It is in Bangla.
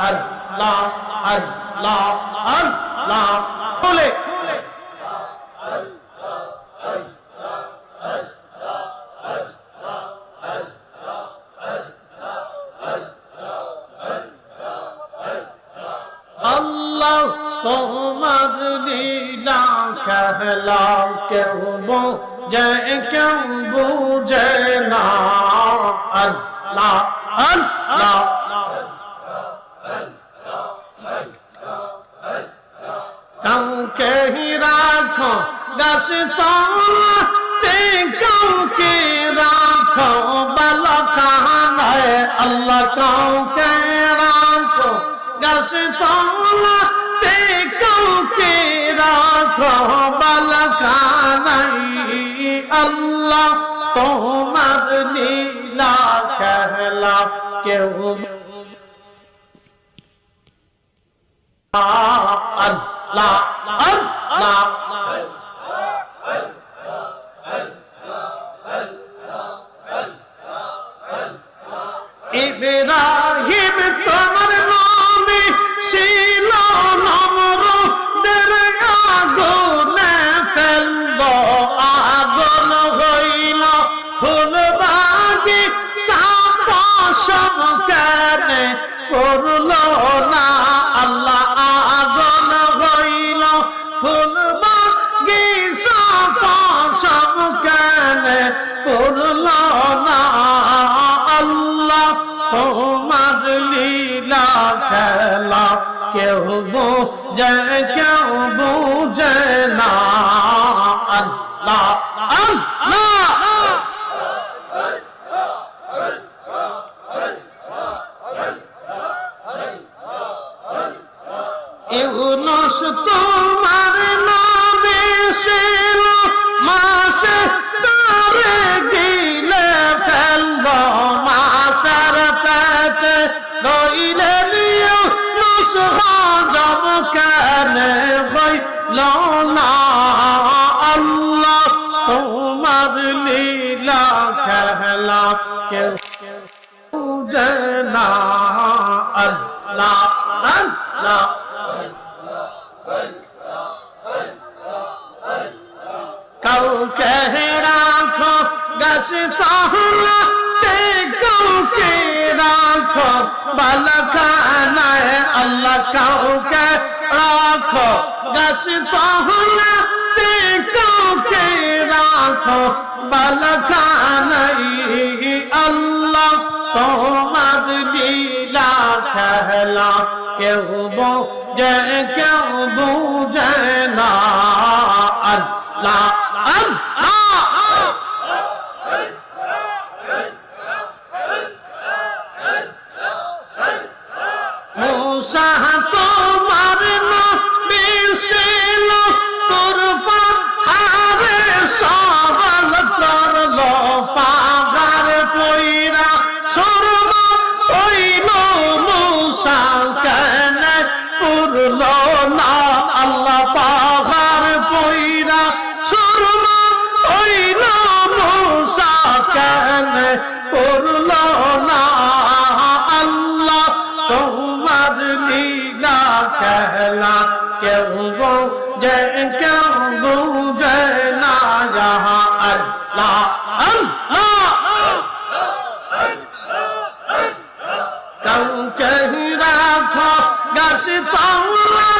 আল্লাহ আল্লাহ আল্লাহ বলে আল্লাহ তোমার লীলা कहला কেউ বোঝে কেউ বুঝে না আল্লাহ আল্লাহ কাউকে রাখো গাছ তোলাতে কাউকে রাখো বালখানায় আল্লাহ কাউকে রাখো গাছ তোলাতে কাউকে রাখো বালখানায় আল্লাহ তোমার লীলা খেলা কেউ আল্লাহ আল্লাহ ইব্রাহিম তোমার নামে ছিল নমরুদের আগুনে ফেলব, আগুন হইল ফুলবাগি সাপসম কেনে করল না আল্লাহ? কেউ বোঝে, কেউ বুঝে না। আল্লাহ আল্লাহ। ইউনুস তোমার নামে ছিল, মাসে তারে গিলে ফেলব, মাসার পেটে রইলে কেনে হইল না আল্লাহ তোমার লীলা খেলা কেউ বুঝে না আল্লাহ আল্লাহ কাউকে রাখো গাছ তাহলা বালখানায় আল্লাহ কাউকে রাখো। গাছ তাহলা তে কাউকে রাখো বালখানায় আল্লাহ তোমার লীলা খেলা। কেউ বোঝে, কেউ বুঝে না। আল্লাহ আল্লাহ। মুসা তোমার নবী ছিল তোর সওয়াল করল পাহাড় পইরা সুরমা হইল মুসা কেন পুরল না আল্লাহ পারলি না খেলা কেউ গো যে কেউ বুঝে না যাহা আল্লাহ আল্লাহ কাউকে রাখো গাছ তাওলা